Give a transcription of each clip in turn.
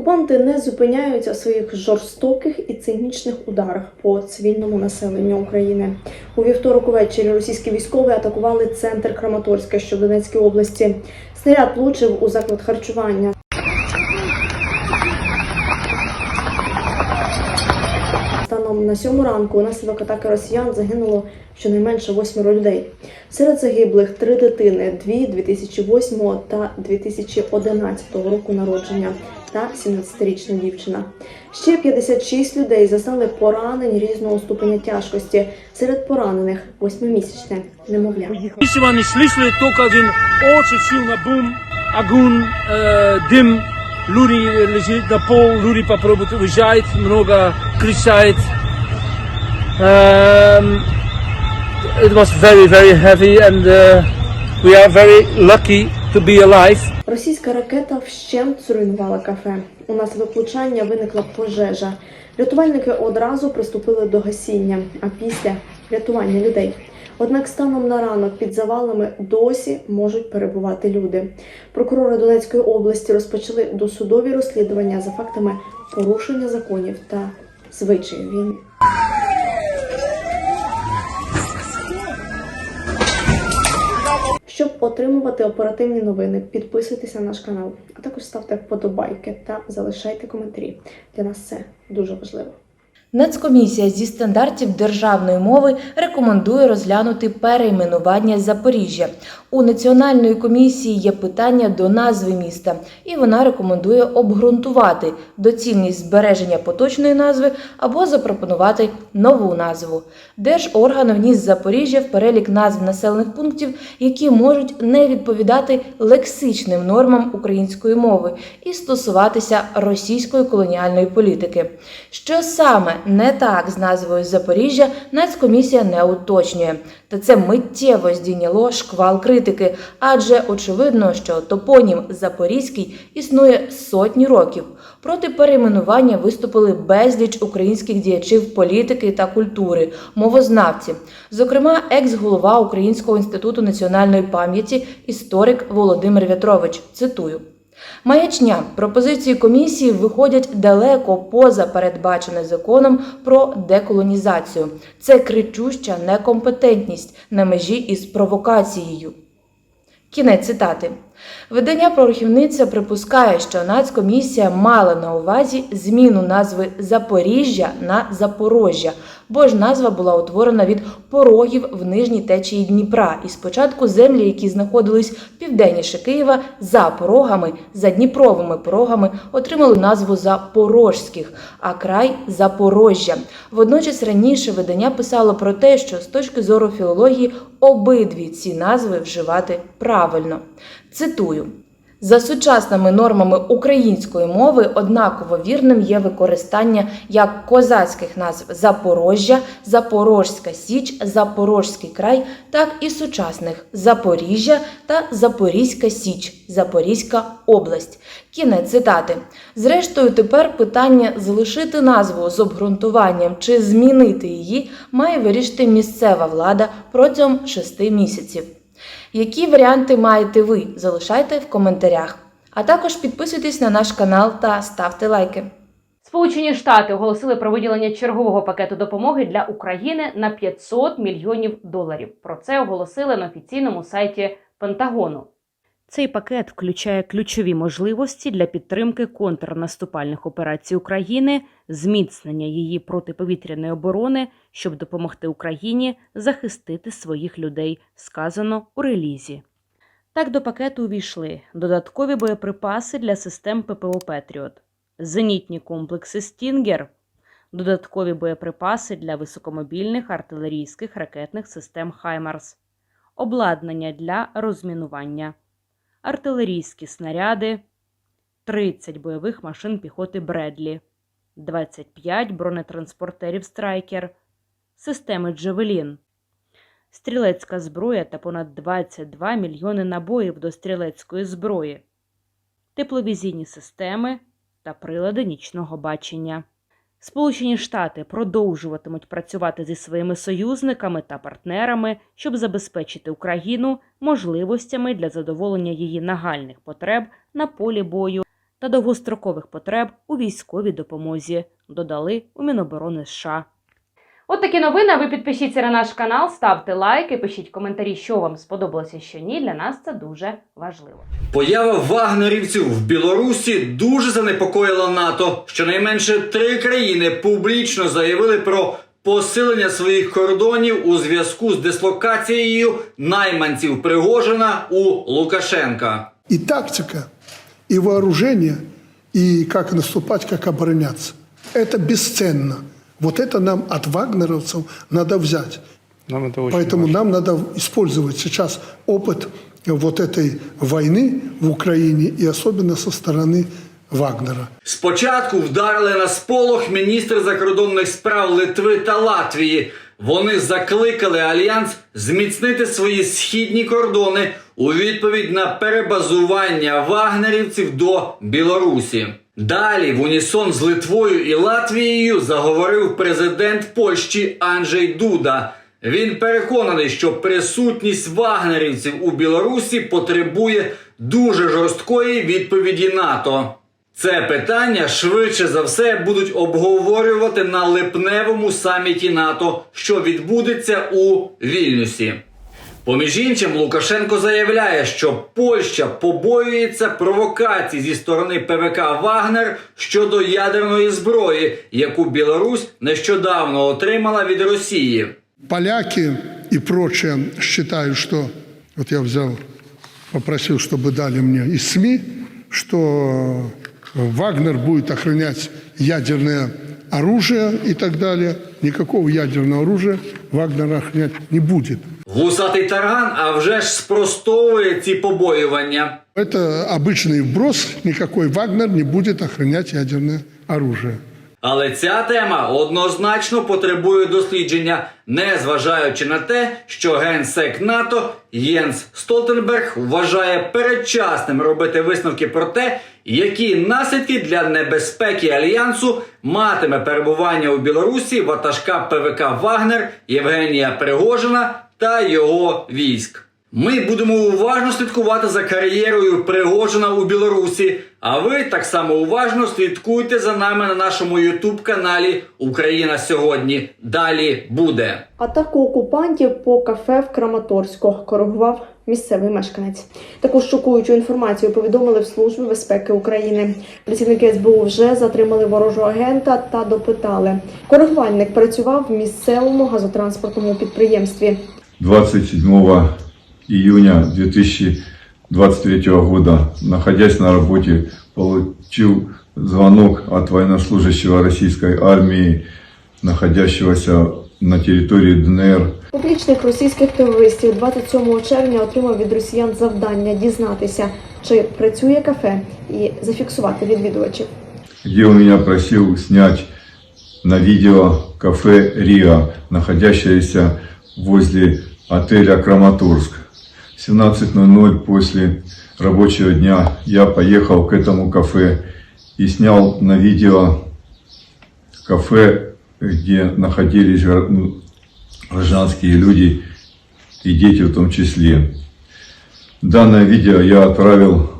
Окупанти не зупиняються у своїх жорстоких і цинічних ударах по цивільному населенню України. У вівторок увечері російські військові атакували центр Краматорська, що в Донецькій області. Снаряд влучив у заклад харчування. Станом на сьому ранку унаслідок атаки росіян загинуло щонайменше восьмеро людей. Серед загиблих три дитини: дві 2008 та 2011 року народження та 17-річна дівчина. Ще 56 людей зазнали поранень різного ступеня тяжкості. Серед поранених восьмимісячне немовля. Если они слышали только один очень сильный бум, огонь, э, дым, люди лежат на пол, люди попробуют уезжать, много кричат. Um, it was very, very heavy and uh, we are very lucky to be alive. Російська ракета вщент зруйнувала кафе. Унаслідок влучання виникла пожежа. Рятувальники одразу приступили до гасіння, а після рятування людей. Однак станом на ранок під завалами досі можуть перебувати люди. Прокурори Донецької області розпочали досудові розслідування за фактами порушення законів та звичаїв війни. Щоб отримувати оперативні новини, підписуйтесь на наш канал, а також ставте вподобайки та залишайте коментарі. Для нас це дуже важливо. Нацкомісія зі стандартів державної мови рекомендує розглянути перейменування Запоріжжя. У національної комісії є питання до назви міста, і вона рекомендує обґрунтувати доцільність збереження поточної назви або запропонувати нову назву. Держорган вніс Запоріжжя в перелік назв населених пунктів, які можуть не відповідати лексичним нормам української мови і стосуватися російської колоніальної політики. Що саме не так з назвою Запоріжжя, Нацкомісія не уточнює. Та це миттєво здійняло шквал критики, адже очевидно, що топонім Запорізький існує сотні років. Проти перейменування виступили безліч українських діячів політики та культури, мовознавці, зокрема, екс-голова Українського інституту національної пам'яті, історик Володимир В'ятрович. Цитую. Маячня пропозиції комісії виходять далеко поза передбачене законом про деколонізацію. Це кричуща некомпетентність на межі із провокацією. Кінець цитати. Видання прорахівниця припускає, що Нацкомісія мала на увазі зміну назви Запоріжжя на Запорожжя, бо ж назва була утворена від порогів в нижній течії Дніпра, і спочатку землі, які знаходились південніше Києва, за порогами, за Дніпровими порогами, отримали назву Запорожських, а край Запорожжя. Водночас раніше видання писало про те, що з точки зору філології обидві ці назви вживати правильно. Цитую. За сучасними нормами української мови однаково вірним є використання як козацьких назв Запорожжя, Запорожська Січ, Запорожський край, так і сучасних Запоріжжя та Запорізька Січ, Запорізька область. Кінець цитати. Зрештою, тепер питання залишити назву з обґрунтуванням чи змінити її має вирішити місцева влада протягом шести місяців. Які варіанти маєте ви? Залишайте в коментарях. А також підписуйтесь на наш канал та ставте лайки. Сполучені Штати оголосили про виділення чергового пакету допомоги для України на 500 мільйонів доларів. Про це оголосили на офіційному сайті Пентагону. Цей пакет включає ключові можливості для підтримки контрнаступальних операцій України, зміцнення її протиповітряної оборони, щоб допомогти Україні захистити своїх людей, сказано у релізі. Так до пакету увійшли додаткові боєприпаси для систем ППО Петріот, зенітні комплекси Стінгер, додаткові боєприпаси для високомобільних артилерійських ракетних систем Хаймарс, обладнання для розмінування, артилерійські снаряди, 30 бойових машин піхоти Бредлі, 25 бронетранспортерів Страйкер, системи Джевелін, стрілецька зброя та понад 22 мільйони набоїв до стрілецької зброї, тепловізійні системи та прилади нічного бачення. Сполучені Штати продовжуватимуть працювати зі своїми союзниками та партнерами, щоб забезпечити Україну можливостями для задоволення її нагальних потреб на полі бою та довгострокових потреб у військовій допомозі, додали у Міноборони США. От такі новини. Ви підпишіться на наш канал, ставте лайки, пишіть коментарі, що вам сподобалося, що ні. Для нас це дуже важливо. Поява вагнерівців в Білорусі дуже занепокоїла НАТО. Щонайменше три країни публічно заявили про посилення своїх кордонів у зв'язку з дислокацією найманців Пригожина у Лукашенка. и тактика, и вооружение, и как наступать, как обороняться. Это бесценно. Вот это нам от вагнеровцев надо взять. Нам это очень Поэтому важно. нам надо использовать сейчас опыт вот этой войны в Украине и особенно со стороны Вагнера. Спочатку вдарили на сполох міністр закордонних справ Литви та Латвії. Вони закликали альянс зміцнити свої східні кордони у відповідь на перебазування вагнерівців до Білорусі. Далі в унісон з Литвою і Латвією заговорив президент Польщі Анджей Дуда. Він переконаний, що присутність вагнерівців у Білорусі потребує дуже жорсткої відповіді НАТО. Це питання швидше за все будуть обговорювати на липневому саміті НАТО, що відбудеться у Вільнюсі. Поміж іншим, Лукашенко заявляє, що Польща побоюється провокацій зі сторони ПВК Вагнер щодо ядерної зброї, яку Білорусь нещодавно отримала від Росії. Поляки и прочее считают, что... Вот я взял, попросил, чтобы дали мне из СМИ, что Вагнер будет охранять ядерное оружие и так далее. Никакого ядерного оружия Вагнер охранять не будет. Гусатий тарган, а вже ж спростовує ці побоювання. Это обычный вброс, никакой Вагнер не будет охранять ядерное оружие. Але ця тема однозначно потребує дослідження, не зважаючи на те, що генсек НАТО Єнс Столтенберг вважає передчасним робити висновки про те, які наслідки для небезпеки альянсу матиме перебування у Білорусі ватажка ПВК Вагнер Євгенія Пригожина та його військ. Ми будемо уважно слідкувати за кар'єрою Пригожина у Білорусі. А ви так само уважно слідкуйте за нами на нашому Ютуб каналі Україна сьогодні. Далі буде. Атаку окупантів по кафе в Краматорську коригував місцевий мешканець. Таку шокуючу інформацію повідомили в Службі безпеки України. Працівники СБУ вже затримали ворожого агента та допитали. Коригувальник працював в місцевому газотранспортному підприємстві. 27 июня 2023 года, находясь на работе, получил звонок от военнослужащего российской армии, находящегося на территории ДНР, Публічних російських терористів 27 червня отримав від росіян завдання дізнатися, чи працює кафе, і зафіксувати відвідувачів. где он меня просил снять на видео кафе «Рио», находящееся возле отеля «Краматорск». В 17.00 после рабочего дня я поехал к этому кафе и снял на видео кафе, где находились ну, гражданские люди и дети в том числе. Данное видео я отправил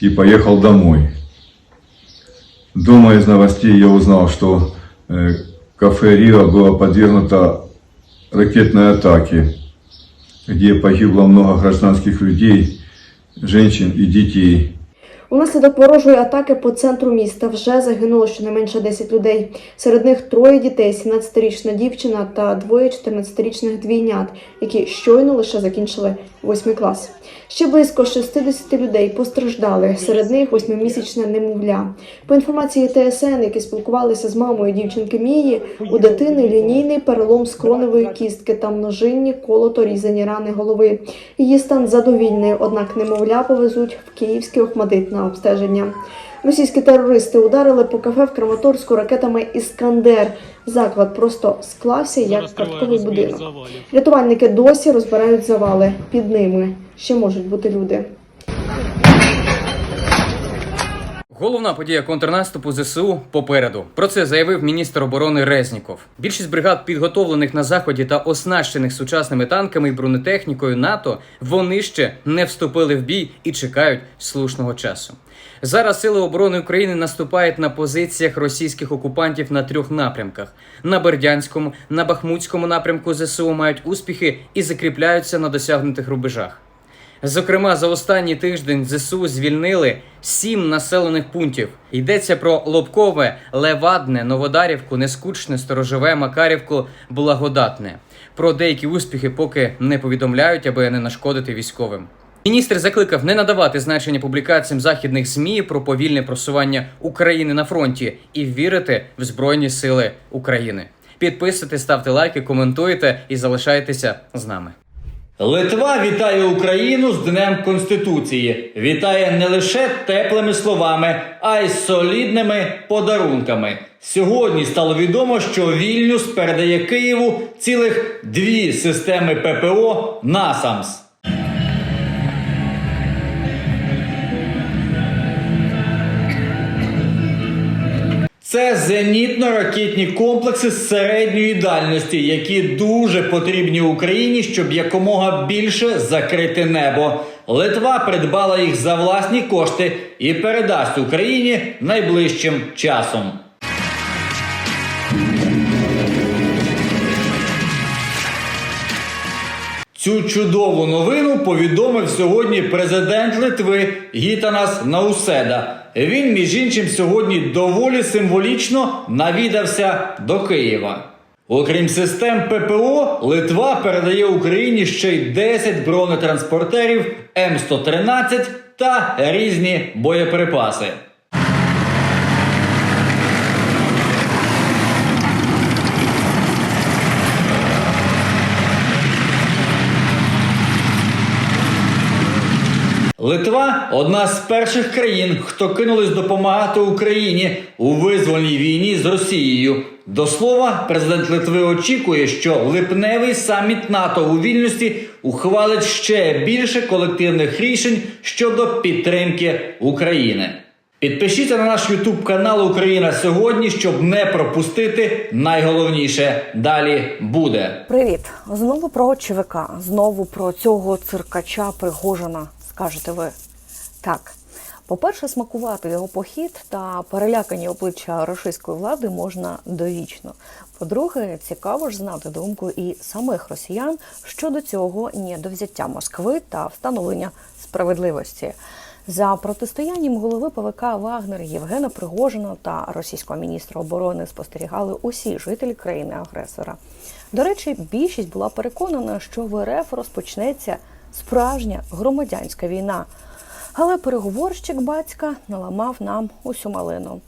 и поехал домой. Дома из новостей я узнал, что э, кафе Рио было подвергнуто ракетной атаки, где погибло много гражданских людей, женщин и детей. Унаслідок ворожої атаки по центру міста вже загинуло щонайменше 10 людей. Серед них троє дітей, 17-річна дівчина та двоє 14-річних двійнят, які щойно лише закінчили 8 клас. Ще близько 60 людей постраждали. Серед них восьмимісячне немовля. По інформації ТСН, які спілкувалися з мамою дівчинки Мії, у дитини лінійний перелом скроневої кістки та множинні колото різані рани голови. Її стан задовільний, однак немовля повезуть в Київський Охмадит на обстеження. Російські терористи ударили по кафе в Краматорську ракетами Іскандер. Заклад просто склався як картковий будинок. Рятувальники досі розбирають завали. Під ними ще можуть бути люди. Головна подія контрнаступу ЗСУ попереду. Про це заявив міністр оборони Резніков. Більшість бригад, підготовлених на заході та оснащених сучасними танками і бронетехнікою НАТО, вони ще не вступили в бій і чекають слушного часу. Зараз сили оборони України наступають на позиціях російських окупантів на трьох напрямках: на Бердянському, на Бахмутському напрямку ЗСУ мають успіхи і закріпляються на досягнутих рубежах. Зокрема, за останній тиждень ЗСУ звільнили сім населених пунктів. Йдеться про Лобкове, Левадне, Новодарівку, Нескучне, Сторожове, Макарівку, Благодатне. Про деякі успіхи поки не повідомляють, аби не нашкодити військовим. Міністр закликав не надавати значення публікаціям західних ЗМІ про повільне просування України на фронті і вірити в Збройні Сили України. Підписуйте, ставте лайки, коментуйте і залишайтеся з нами. Литва вітає Україну з Днем Конституції. Вітає не лише теплими словами, а й солідними подарунками. Сьогодні стало відомо, що Вільнюс передає Києву цілих дві системи ППО НАСАМС. Це зенітно-ракетні комплекси середньої дальності, які дуже потрібні Україні, щоб якомога більше закрити небо. Литва придбала їх за власні кошти і передасть Україні найближчим часом. Цю чудову новину повідомив сьогодні президент Литви Гітанас Науседа. Він, між іншим, сьогодні доволі символічно навідався до Києва. Окрім систем ППО, Литва передає Україні ще й 10 бронетранспортерів М113 та різні боєприпаси. Литва одна з перших країн, хто кинулись допомагати Україні у визвольній війні з Росією. До слова, президент Литви очікує, що липневий саміт НАТО у Вільнюсі ухвалить ще більше колективних рішень щодо підтримки України. Підпишіться на наш Ютуб канал Україна сьогодні, щоб не пропустити найголовніше. Далі буде. Привіт! Знову про ЧВК, знову про цього циркача Пригожина, скажете ви. Так, по-перше, смакувати його похід та перелякані обличчя російської влади можна довічно. По-друге, цікаво ж знати думку і самих росіян щодо цього недовзяття Москви та встановлення справедливості. За протистоянням голови ПВК Вагнер Євгена Пригожина та російського міністра оборони спостерігали усі жителі країни-агресора. До речі, більшість була переконана, що в РФ розпочнеться справжня громадянська війна. Але переговорщик батька наламав нам усю малину.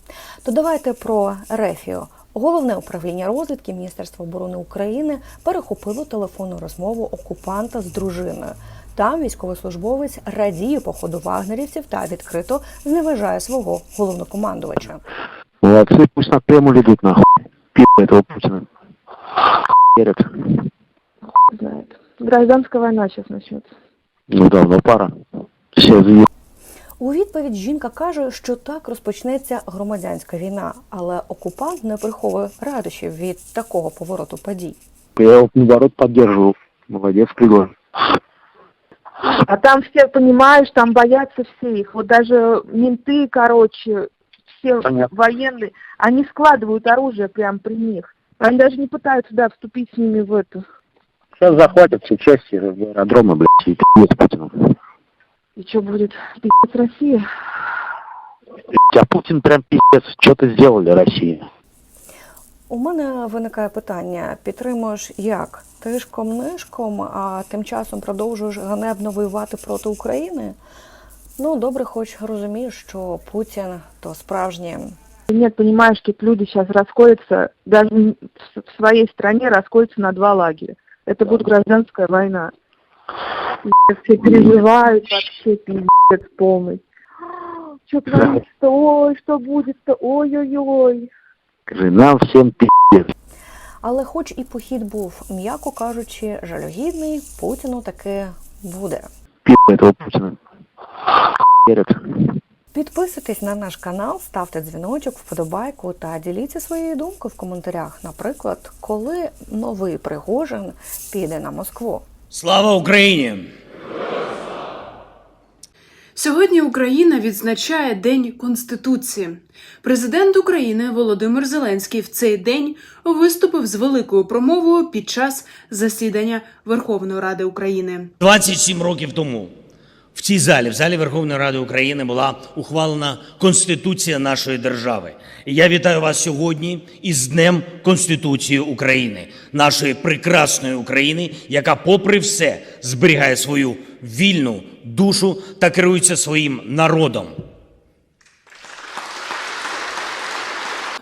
То давайте про Рефію. Головне управління розвідки Міністерства оборони України перехопило телефонну розмову окупанта з дружиною. Там військовослужбовець радіє походу вагнерівців та відкрито зневажає свого головнокомандувача. Молодцы, пусть на Кремль идут нахуй. Пи*** этого Путина. Верят. знает. Гражданская война сейчас начнется. Ну давно пора. Все заеб... У відповідь жінка каже, що так розпочнеться громадянська війна, але окупант не приховує радощів від такого повороту подій. Я его наоборот поддерживал. Молодец, Пригожин. А там все, понимаешь, там боятся все их. Вот даже менты, короче, все Понятно. военные, они складывают оружие прямо при них. Они даже не пытаются, да, вступить с ними в эту. Сейчас захватят все части аэродрома, блядь, и пи***ц Путину. И что будет? Пиздец Россия. А Путин прям пиздец, что-то сделал для России. У мене виникає питання: підтримуєш як? Тишком-нишком, а тим часом продовжуєш ганебно воювати проти України? Ну, добре, хоч розумієш, що Путін то справжнє Нет, понимаешь, тут люди сейчас расходятся, даже в в своей стране расходятся на два лагеря. Это будет гражданская война. Пиздец, Все переживают вообще, пиздец полный. Что творится-то? Ой, что будет-то? Ой-ой-ой. Скажи, нам всем пиздец. Але хоч і похід був, м'яко кажучи, жалюгідний, Путіну таки буде. Пи*** этого Путина. Підписуйтесь на наш канал, ставте дзвіночок, вподобайку та діліться своєю думкою в коментарях. Наприклад, коли новий Пригожин піде на Москву. Слава Україні! Сьогодні Україна відзначає День Конституції. Президент України Володимир Зеленський в цей день виступив з великою промовою під час засідання Верховної Ради України. 27 років тому в цій залі, в залі Верховної Ради України, була ухвалена Конституція нашої держави. І я вітаю вас сьогодні із Днем Конституції України, нашої прекрасної України, яка, попри все, зберігає свою вільну душу та керується своїм народом.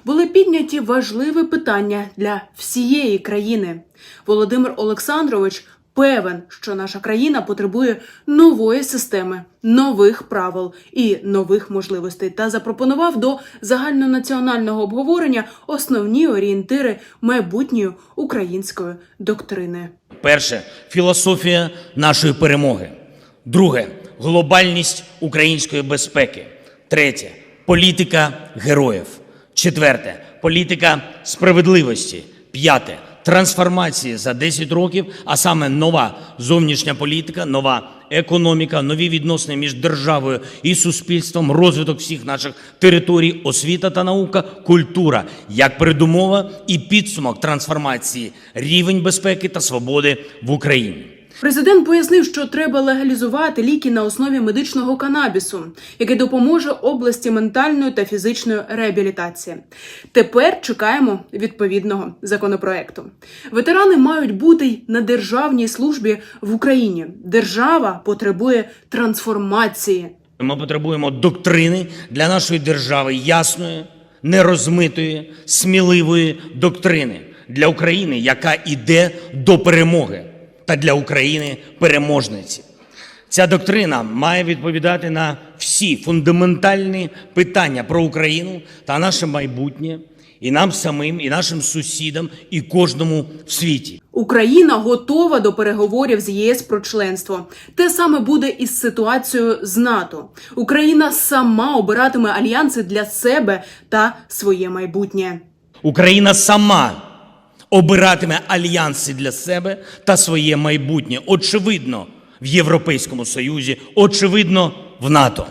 Були підняті важливі питання для всієї країни. Володимир Олександрович певен, що наша країна потребує нової системи, нових правил і нових можливостей, та запропонував до загальнонаціонального обговорення основні орієнтири майбутньої української доктрини. Перше філософія нашої перемоги. Друге глобальність української безпеки. Третє політика героїв. Четверте політика справедливості. П'яте трансформації за 10 років, а саме нова зовнішня політика, нова економіка, нові відносини між державою і суспільством, розвиток всіх наших територій, освіта та наука, культура як передумова і підсумок трансформації, рівень безпеки та свободи в Україні. Президент пояснив, що треба легалізувати ліки на основі медичного канабісу, який допоможе області ментальної та фізичної реабілітації. Тепер чекаємо відповідного законопроекту. Ветерани мають бути й на державній службі в Україні. Держава потребує трансформації. Ми потребуємо доктрини для нашої держави ясної, нерозмитої, сміливої доктрини для України, яка іде до перемоги, та для України переможниці. Ця доктрина має відповідати на всі фундаментальні питання про Україну та наше майбутнє, і нам самим, і нашим сусідам, і кожному в світі. Україна готова до переговорів з ЄС про членство. Те саме буде із ситуацією з НАТО. Україна сама обиратиме альянси для себе та своє майбутнє. Україна сама обиратиме альянси для себе та своє майбутнє. Очевидно, в Європейському Союзі, очевидно, в НАТО.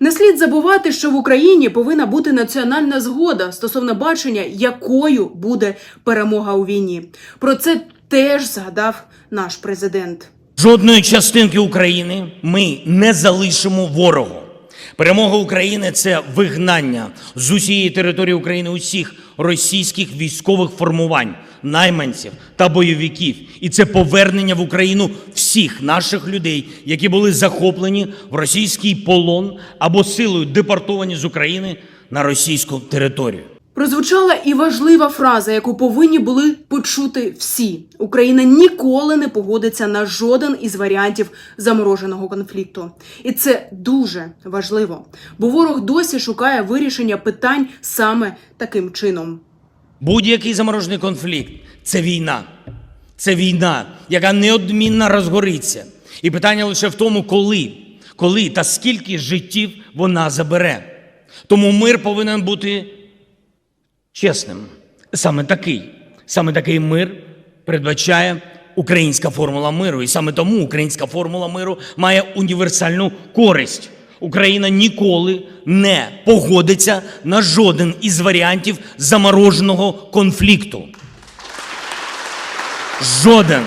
Не слід забувати, що в Україні повинна бути національна згода стосовно бачення, якою буде перемога у війні. Про це теж згадав наш президент. Жодної частинки України ми не залишимо ворогу. Перемога України це вигнання з усієї території України усіх російських військових формувань, найманців та бойовиків. І це повернення в Україну всіх наших людей, які були захоплені в російський полон або силою депортовані з України на російську територію. Прозвучала і важлива фраза, яку повинні були почути всі. Україна ніколи не погодиться на жоден із варіантів замороженого конфлікту. І це дуже важливо, бо ворог досі шукає вирішення питань саме таким чином. Будь-який заморожений конфлікт це війна. Це війна, яка неодмінно розгориться. І питання лише в тому, коли, коли та скільки життів вона забере. Тому мир повинен бути чесним. Саме такий, саме такий мир передбачає українська формула миру. І саме тому українська формула миру має універсальну користь. Україна ніколи не погодиться на жоден із варіантів замороженого конфлікту. Жоден.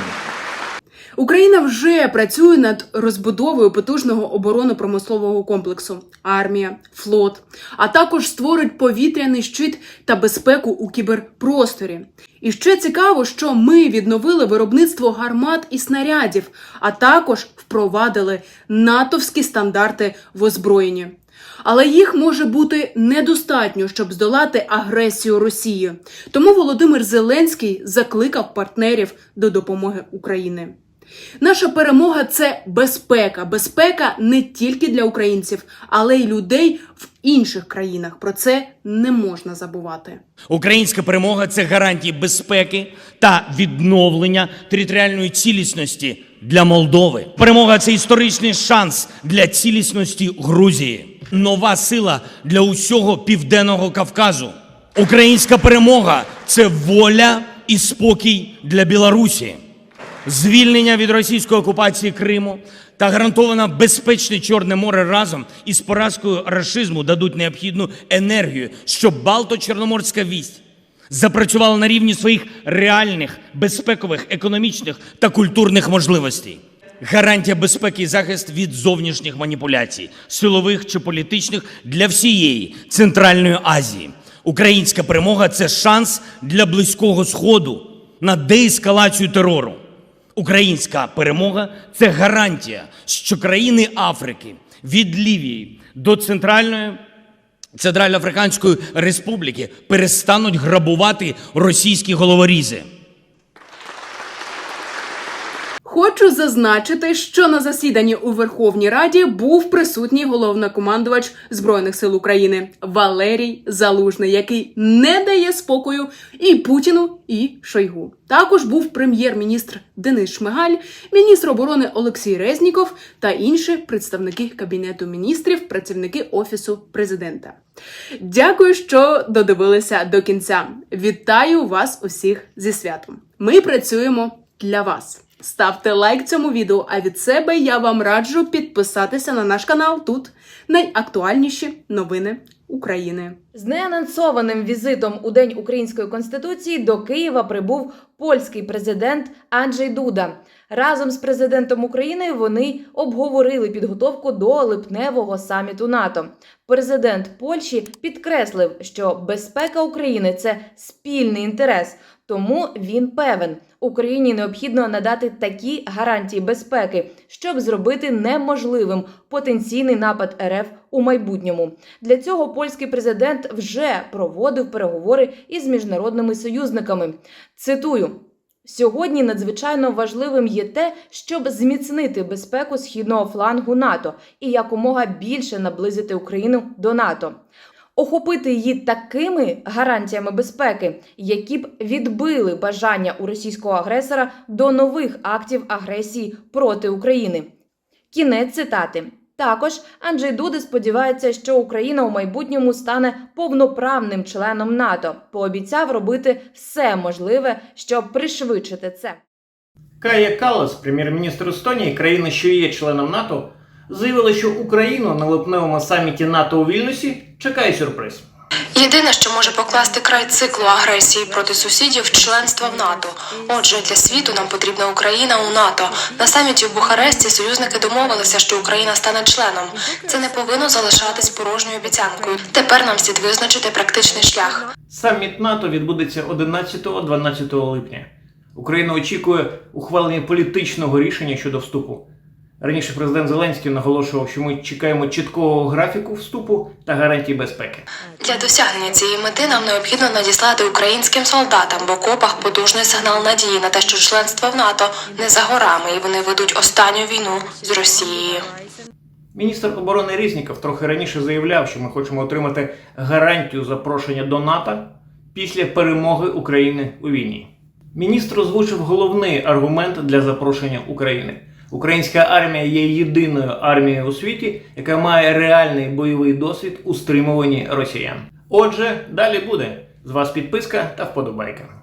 Україна вже працює над розбудовою потужного оборонно-промислового комплексу, армія, флот, а також створить повітряний щит та безпеку у кіберпросторі. І ще цікаво, що ми відновили виробництво гармат і снарядів, а також впровадили натовські стандарти в озброєнні. Але їх може бути недостатньо, щоб здолати агресію Росії. Тому Володимир Зеленський закликав партнерів до допомоги Україні. Наша перемога це безпека. Безпека не тільки для українців, але й людей в інших країнах. Про це не можна забувати. Українська перемога це гарантії безпеки та відновлення територіальної цілісності для Молдови. Перемога це історичний шанс для цілісності Грузії, нова сила для усього південного Кавказу. Українська перемога це воля і спокій для Білорусі. Звільнення від російської окупації Криму та гарантоване безпечне Чорне море разом із поразкою рашизму дадуть необхідну енергію, щоб Балто-Чорноморська вість запрацювала на рівні своїх реальних безпекових, економічних та культурних можливостей. Гарантія безпеки і захист від зовнішніх маніпуляцій, силових чи політичних для всієї Центральної Азії. Українська перемога це шанс для Близького Сходу на деескалацію терору. Українська перемога це гарантія, що країни Африки від Лівії до Центральної Центральноафриканської Республіки перестануть грабувати російські головорізи. Хочу зазначити, що на засіданні у Верховній Раді був присутній головнокомандувач Збройних сил України Валерій Залужний, який не дає спокою і Путіну, і Шойгу. Також був прем'єр-міністр Денис Шмигаль, міністр оборони Олексій Резніков та інші представники кабінету міністрів, працівники офісу президента. Дякую, що додивилися до кінця. Вітаю вас усіх зі святом. Ми працюємо для вас. Ставте лайк цьому відео, а від себе я вам раджу підписатися на наш канал. Тут найактуальніші новини України. З неанонсованим візитом у День Української Конституції до Києва прибув польський президент Анджей Дуда. Разом з президентом України вони обговорили підготовку до липневого саміту НАТО. Президент Польщі підкреслив, що безпека України це спільний інтерес, тому він певен, Україні необхідно надати такі гарантії безпеки, щоб зробити неможливим потенційний напад РФ у майбутньому. Для цього польський президент вже проводив переговори із міжнародними союзниками. Цитую. Сьогодні надзвичайно важливим є те, щоб зміцнити безпеку східного флангу НАТО і якомога більше наблизити Україну до НАТО. Охопити її такими гарантіями безпеки, які б відбили бажання у російського агресора до нових актів агресії проти України. Кінець цитати. Також Анджей Дуди сподівається, що Україна у майбутньому стане повноправним членом НАТО. Пообіцяв робити все можливе, щоб пришвидшити це. Кая Калас, прем'єр-міністр Естонії, країни, що є членом НАТО, заявила, що Україну на липневому саміті НАТО у Вільнюсі чекає сюрприз. Єдине, що може покласти край циклу агресії проти сусідів членство в НАТО. Отже, для світу нам потрібна Україна у НАТО. На саміті в Бухаресті союзники домовилися, що Україна стане членом. Це не повинно залишатись порожньою обіцянкою. Тепер нам слід визначити практичний шлях. Саміт НАТО відбудеться 11-12 липня. Україна очікує ухвалення політичного рішення щодо вступу. Раніше президент Зеленський наголошував, що ми чекаємо чіткого графіку вступу та гарантій безпеки. Для досягнення цієї мети нам необхідно надіслати українським солдатам в окопах потужний сигнал надії на те, що членство в НАТО не за горами, і вони ведуть останню війну з Росією. Міністр оборони Різніков трохи раніше заявляв, що ми хочемо отримати гарантію запрошення до НАТО після перемоги України у війні. Міністр озвучив головний аргумент для запрошення України. Українська армія є єдиною армією у світі, яка має реальний бойовий досвід у стримуванні росіян. Отже, далі буде. З вас підписка та вподобайка.